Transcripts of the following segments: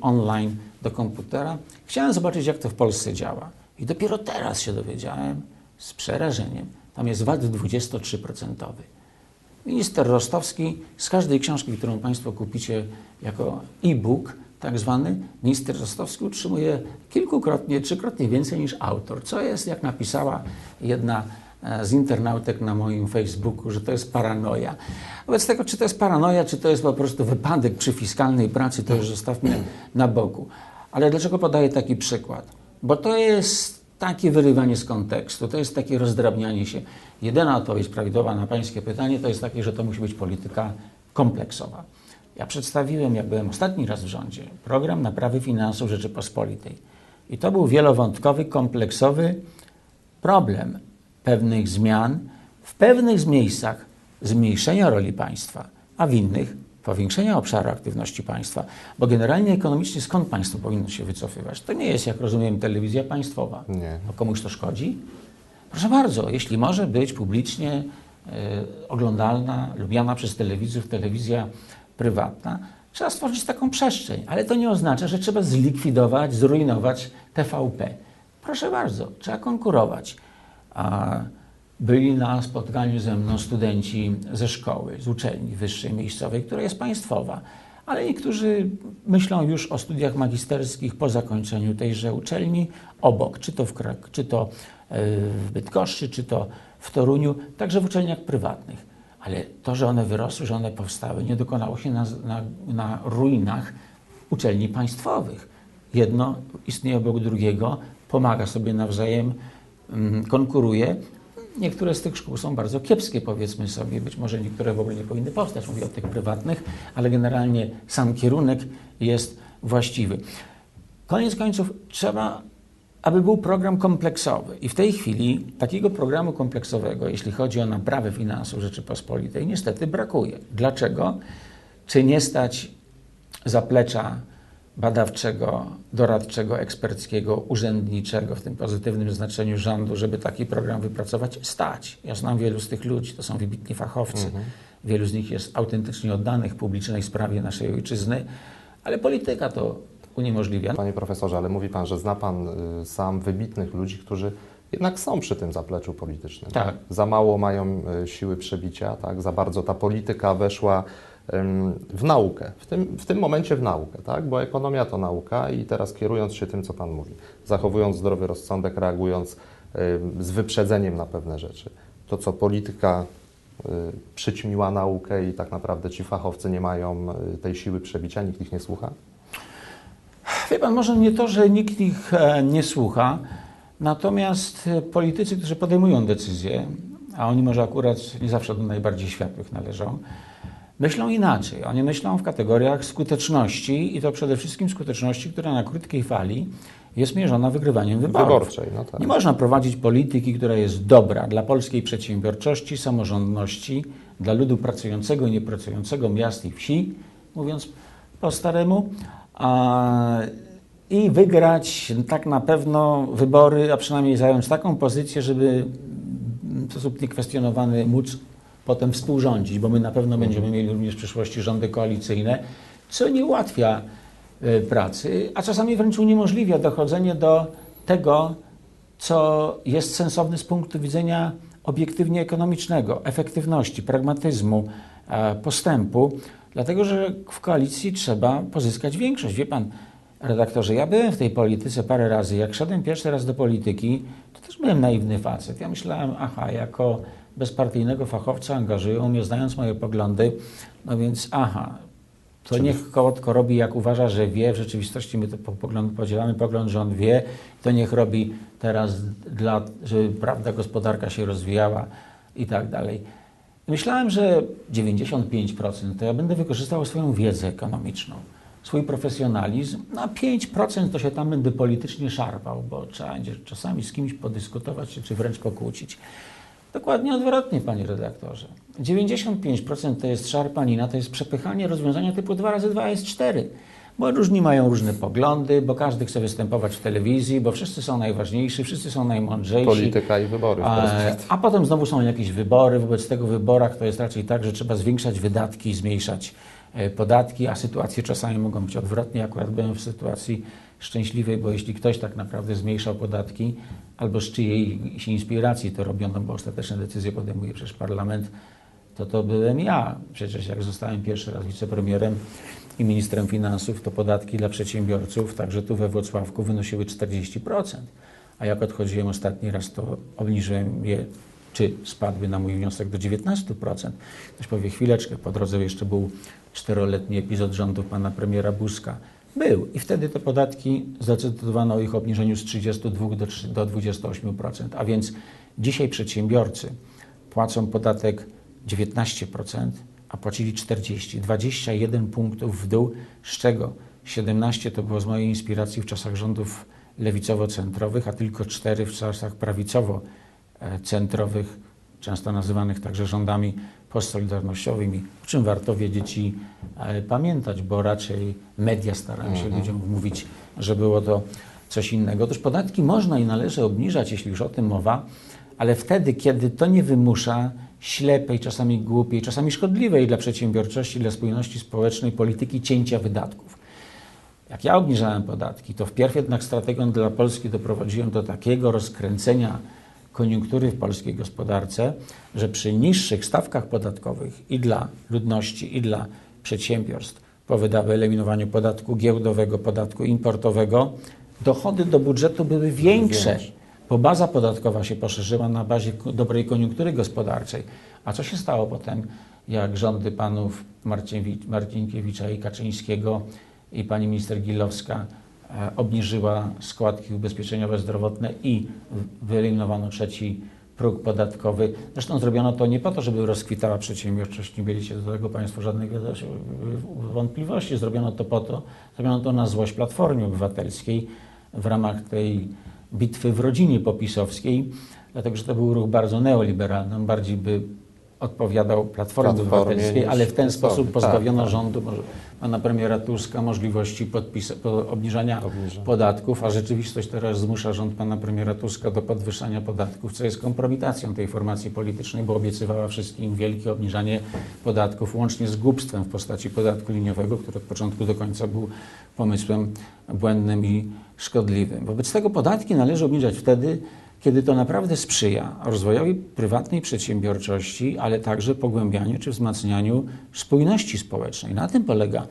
online do komputera. Chciałem zobaczyć, jak to w Polsce działa. I dopiero teraz się dowiedziałem z przerażeniem. Tam jest VAT 23%. Minister Rostowski z każdej książki, którą Państwo kupicie jako e-book, tak zwany, minister Rostowski utrzymuje kilkukrotnie, trzykrotnie więcej niż autor. Co jest, jak napisała jedna z internautek na moim Facebooku, że to jest paranoja. Wobec tego, czy to jest paranoja, czy to jest po prostu wypadek przy fiskalnej pracy, to już zostawmy na boku. Ale dlaczego podaję taki przykład? Bo to jest takie wyrywanie z kontekstu, to jest takie rozdrabnianie się. Jedyna odpowiedź prawidłowa na Pańskie pytanie to jest takie, że to musi być polityka kompleksowa. Ja przedstawiłem, jak byłem ostatni raz w rządzie, program naprawy finansów Rzeczypospolitej. I to był wielowątkowy, kompleksowy problem pewnych zmian, w pewnych miejscach zmniejszenia roli państwa, a w innych powiększenia obszaru aktywności państwa, bo generalnie ekonomicznie skąd państwo powinno się wycofywać? To nie jest, jak rozumiem, telewizja państwowa. Nie. Bo komuś to szkodzi? Proszę bardzo, jeśli może być publicznie e, oglądalna, lubiana przez telewizów telewizja prywatna, trzeba stworzyć taką przestrzeń, ale to nie oznacza, że trzeba zlikwidować, zrujnować TVP. Proszę bardzo, trzeba konkurować. Byli na spotkaniu ze mną studenci ze szkoły, z uczelni wyższej miejscowej, która jest państwowa, ale niektórzy myślą już o studiach magisterskich po zakończeniu tejże uczelni obok, czy to w, Krak- czy to e, w Bydgoszczy, czy to w Toruniu, także w uczelniach prywatnych. Ale to, że one wyrosły, że one powstały, nie dokonało się na, na, na ruinach uczelni państwowych. Jedno istnieje obok drugiego, pomaga sobie nawzajem, konkuruje. Niektóre z tych szkół są bardzo kiepskie, powiedzmy sobie. Być może niektóre w ogóle nie powinny powstać, mówię o tych prywatnych, ale generalnie sam kierunek jest właściwy. Koniec końców trzeba, aby był program kompleksowy. I w tej chwili takiego programu kompleksowego, jeśli chodzi o naprawę finansów Rzeczypospolitej, niestety brakuje. Dlaczego? Czy nie stać zaplecza badawczego, doradczego, eksperckiego, urzędniczego w tym pozytywnym znaczeniu rządu, żeby taki program wypracować? Stać. Ja znam wielu z tych ludzi, to są wybitni fachowcy. Wielu z nich jest autentycznie oddanych publicznej sprawie naszej ojczyzny, ale polityka to uniemożliwia. Panie profesorze, ale mówi Pan, że zna Pan y, sam wybitnych ludzi, którzy jednak są przy tym zapleczu politycznym. Tak. Za mało mają y, siły przebicia, tak? za bardzo ta polityka weszła w naukę, w tym, w tym momencie w naukę, tak? bo ekonomia to nauka i teraz kierując się tym, co Pan mówi, zachowując zdrowy rozsądek, reagując z wyprzedzeniem na pewne rzeczy, to co polityka y, przyćmiła naukę i tak naprawdę ci fachowcy nie mają y, tej siły przebicia, nikt ich nie słucha? Wie pan, może nie to, że nikt ich e, nie słucha, natomiast e, politycy, którzy podejmują decyzje, a oni może akurat nie zawsze do najbardziej światłych należą, myślą inaczej. Oni myślą w kategoriach skuteczności i to przede wszystkim skuteczności, która na krótkiej fali jest mierzona wygrywaniem wyborów. Wyborczej, no tak. Nie można prowadzić polityki, która jest dobra dla polskiej przedsiębiorczości, samorządności, dla ludu pracującego i niepracującego miast i wsi, mówiąc po staremu, a, i wygrać tak na pewno wybory, a przynajmniej zająć taką pozycję, żeby w sposób niekwestionowany móc potem współrządzić, bo my na pewno będziemy mieli również w przyszłości rządy koalicyjne, co nie ułatwia e, pracy, a czasami wręcz uniemożliwia dochodzenie do tego, co jest sensowne z punktu widzenia obiektywnie ekonomicznego, efektywności, pragmatyzmu, e, postępu, dlatego że w koalicji trzeba pozyskać większość. Wie pan, redaktorze, ja byłem w tej polityce parę razy. Jak szedłem pierwszy raz do polityki, to też byłem naiwny facet. Ja myślałem, aha, jako bezpartyjnego fachowca angażują mnie, znając moje poglądy, no więc aha, to niech Kołotko robi jak uważa, że wie. W rzeczywistości my to po- pogląd, podzielamy pogląd, że on wie. To niech robi teraz, dla, żeby prawda, gospodarka się rozwijała i tak dalej. Myślałem, że 95% to ja będę wykorzystał swoją wiedzę ekonomiczną, swój profesjonalizm, no a 5% to się tam będę politycznie szarpał, bo trzeba będzie czasami z kimś podyskutować czy wręcz pokłócić. Dokładnie odwrotnie, panie redaktorze. 95% to jest szarpanina, to jest przepychanie rozwiązania typu 2 razy 2 jest 4. Bo różni mają różne poglądy, bo każdy chce występować w telewizji, bo wszyscy są najważniejsi, wszyscy są najmądrzejsi. Polityka i wybory A, a potem znowu są jakieś wybory. Wobec tego w wyborach to jest raczej tak, że trzeba zwiększać wydatki i zmniejszać podatki, a sytuacje czasami mogą być odwrotnie. Akurat byłem w sytuacji szczęśliwej, bo jeśli ktoś tak naprawdę zmniejszał podatki, albo z czyjejś inspiracji to robiono, bo ostateczne decyzje podejmuje przecież parlament, to to byłem ja. Przecież jak zostałem pierwszy raz wicepremierem i ministrem finansów, to podatki dla przedsiębiorców, także tu we Wrocławku, wynosiły 40%. A jak odchodziłem ostatni raz, to obniżyłem je, czy spadły na mój wniosek do 19%. Ktoś powie, chwileczkę, po drodze jeszcze był czteroletni epizod rządów pana premiera Buzka. Był i wtedy te podatki zdecydowano o ich obniżeniu z 32 do, do 28%. A więc dzisiaj przedsiębiorcy płacą podatek 19%, a płacili 40, 21 punktów w dół, z czego 17 to było z mojej inspiracji w czasach rządów lewicowo-centrowych, a tylko 4 w czasach prawicowo-centrowych, często nazywanych także rządami postsolidarnościowymi, o czym warto wiedzieć i e, pamiętać, bo raczej media starają się ludziom wmówić, że było to coś innego. Otóż podatki można i należy obniżać, jeśli już o tym mowa, ale wtedy, kiedy to nie wymusza ślepej, czasami głupiej, czasami szkodliwej dla przedsiębiorczości, dla spójności społecznej polityki cięcia wydatków. Jak ja obniżałem podatki, to wpierw jednak strategią dla Polski doprowadziłem do takiego rozkręcenia koniunktury w polskiej gospodarce, że przy niższych stawkach podatkowych i dla ludności, i dla przedsiębiorstw, po wyeliminowaniu podatku giełdowego, podatku importowego, dochody do budżetu były większe, bo baza podatkowa się poszerzyła na bazie dobrej koniunktury gospodarczej. A co się stało potem, jak rządy panów Marcinkiewicza i Kaczyńskiego i pani minister Gilowska obniżyła składki ubezpieczeniowe zdrowotne i wyeliminowano trzeci próg podatkowy. Zresztą zrobiono to nie po to, żeby rozkwitała przedsiębiorczość, nie mieliście do tego Państwo żadnych wiadomo- wątpliwości. Zrobiono to po to, zrobiono to na złość Platformie Obywatelskiej w ramach tej bitwy w rodzinie popisowskiej, dlatego że to był ruch bardzo neoliberalny. On bardziej by odpowiadał Platformie, Platformie Obywatelskiej, ale w ten sposób Tak, pozbawiono tak. rządu może, pana premiera Tuska możliwości po, obniżania podatków, a rzeczywistość teraz zmusza rząd pana premiera Tuska do podwyższania podatków, co jest kompromitacją tej formacji politycznej, bo obiecywała wszystkim wielkie obniżanie podatków, łącznie z głupstwem w postaci podatku liniowego, który od początku do końca był pomysłem błędnym i szkodliwym. Wobec tego podatki należy obniżać wtedy, kiedy to naprawdę sprzyja rozwojowi prywatnej przedsiębiorczości, ale także pogłębianiu czy wzmacnianiu spójności społecznej. Na tym polega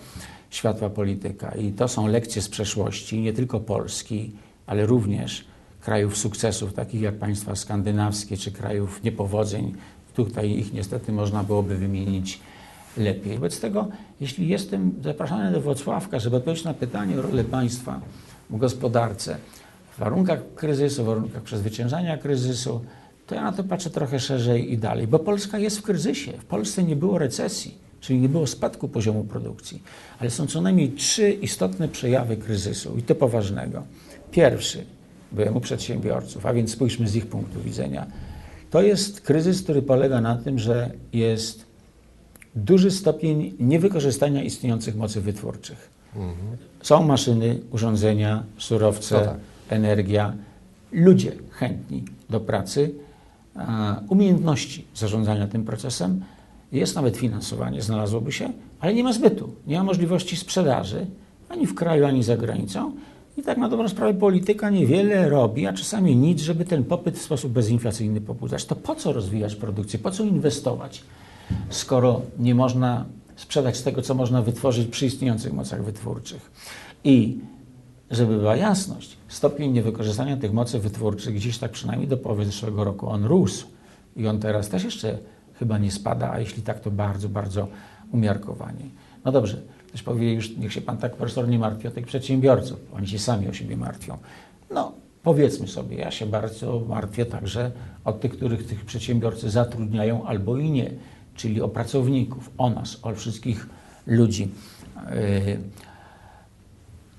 światła polityka i to są lekcje z przeszłości, nie tylko Polski, ale również krajów sukcesów, takich jak państwa skandynawskie czy krajów niepowodzeń. Tutaj ich niestety można byłoby wymienić lepiej. Wobec tego, jeśli jestem zapraszany do Wrocławka, żeby odpowiedzieć na pytanie o rolę państwa w gospodarce, w warunkach kryzysu, w warunkach przezwyciężania kryzysu, to ja na to patrzę trochę szerzej i dalej, bo Polska jest w kryzysie. W Polsce nie było recesji, czyli nie było spadku poziomu produkcji, ale są co najmniej trzy istotne przejawy kryzysu i to poważnego. Pierwszy, byłem u przedsiębiorców, a więc spójrzmy z ich punktu widzenia. To jest kryzys, który polega na tym, że jest duży stopień niewykorzystania istniejących mocy wytwórczych. Są maszyny, urządzenia, surowce, No tak. Energia, ludzie chętni do pracy, umiejętności zarządzania tym procesem, jest nawet finansowanie, znalazłoby się, ale nie ma zbytu, nie ma możliwości sprzedaży ani w kraju, ani za granicą. I tak na dobrą sprawę polityka niewiele robi, a czasami nic, żeby ten popyt w sposób bezinflacyjny pobudzać. To po co rozwijać produkcję, po co inwestować, skoro nie można sprzedać tego, co można wytworzyć przy istniejących mocach wytwórczych. I żeby była jasność, stopień niewykorzystania tych mocy wytwórczych gdzieś tak przynajmniej do połowy zeszłego roku on rósł i on teraz też jeszcze chyba nie spada, a jeśli tak, to bardzo, bardzo umiarkowanie. No dobrze, ktoś powie już, niech się pan tak profesor nie martwi o tych przedsiębiorców, oni się sami o siebie martwią. No, powiedzmy sobie, ja się bardzo martwię także o tych, których tych przedsiębiorcy zatrudniają albo i nie, czyli o pracowników, o nas, o wszystkich ludzi. Yy,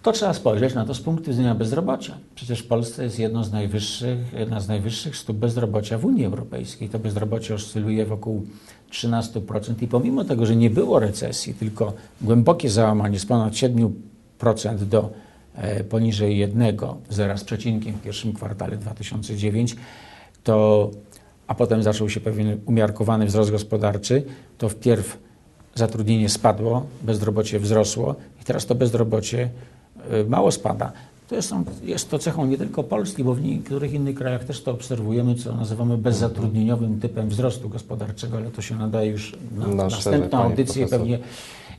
to trzeba spojrzeć na to z punktu widzenia bezrobocia. Przecież w Polsce jest jedno z najwyższych, jedna z najwyższych stóp bezrobocia w Unii Europejskiej. To bezrobocie oscyluje wokół 13% i pomimo tego, że nie było recesji, tylko głębokie załamanie z ponad 7% do e, poniżej 1, zera z przecinkiem w pierwszym kwartale 2009, to, a potem zaczął się pewien umiarkowany wzrost gospodarczy, to wpierw zatrudnienie spadło, bezrobocie wzrosło i teraz to bezrobocie mało spada. To jest, jest to cechą nie tylko Polski, bo w niektórych innych krajach też to obserwujemy, co nazywamy bezzatrudnieniowym typem wzrostu gospodarczego, ale to się nadaje już na, Na następną audycję, pewnie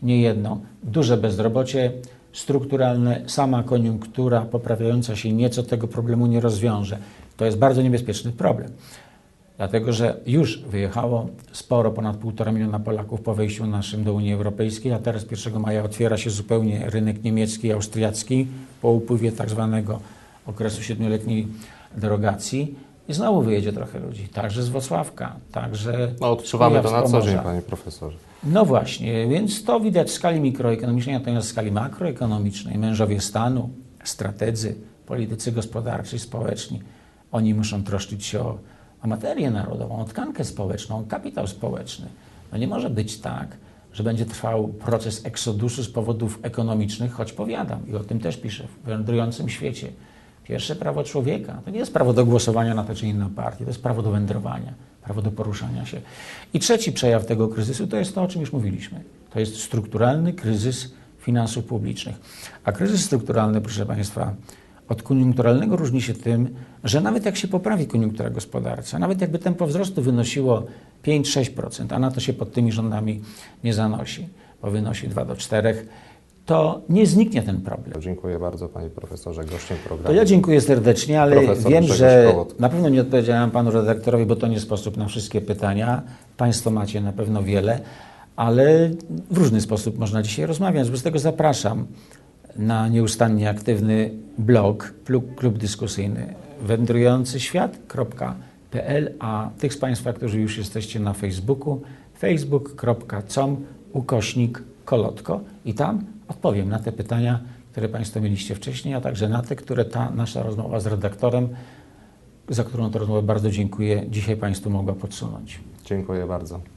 nie jedną. Duże bezrobocie strukturalne, sama koniunktura poprawiająca się nieco tego problemu nie rozwiąże. To jest bardzo niebezpieczny problem. Dlatego, że już wyjechało sporo, ponad 1,5 miliona Polaków po wejściu naszym do Unii Europejskiej, a teraz 1 maja otwiera się zupełnie rynek niemiecki i austriacki po upływie tak zwanego okresu siedmioletniej derogacji. I znowu wyjedzie trochę ludzi, także z Wrocławka, także No, odczuwamy to na co dzień, panie profesorze. No właśnie, więc to widać w skali mikroekonomicznej, natomiast w skali makroekonomicznej. Mężowie stanu, strategzy, politycy gospodarczy, społeczni, oni muszą troszczyć się o, o materię narodową, o tkankę społeczną, o kapitał społeczny. No nie może być tak, że będzie trwał proces eksodusu z powodów ekonomicznych, choć powiadam i o tym też piszę w wędrującym świecie. Pierwsze prawo człowieka to nie jest prawo do głosowania na tę czy inną partię, to jest prawo do wędrowania, prawo do poruszania się. I trzeci przejaw tego kryzysu to jest to, o czym już mówiliśmy. To jest strukturalny kryzys finansów publicznych. A kryzys strukturalny, proszę Państwa, od koniunkturalnego różni się tym, że nawet jak się poprawi koniunktura gospodarcza, nawet jakby tempo wzrostu wynosiło 5-6%, a na to się pod tymi rządami nie zanosi, bo wynosi 2 do 4, to nie zniknie ten problem. Dziękuję bardzo, panie profesorze, gościem programu. To ja dziękuję serdecznie, ale Profesor wiem, Grzegorz że Kołot. na pewno nie odpowiedziałem panu redaktorowi, bo to nie sposób na wszystkie pytania. Państwo macie na pewno wiele, ale w różny sposób można dzisiaj rozmawiać. Bez tego zapraszam na nieustannie aktywny blog, klub, klub dyskusyjny wędrującyświat.pl, a tych z Państwa, którzy już jesteście na Facebooku, facebook.com ukośnik kolotko i tam odpowiem na te pytania, które Państwo mieliście wcześniej, a także na te, które ta nasza rozmowa z redaktorem, za którą to rozmowę bardzo dziękuję, dzisiaj Państwu mogła podsunąć. Dziękuję bardzo.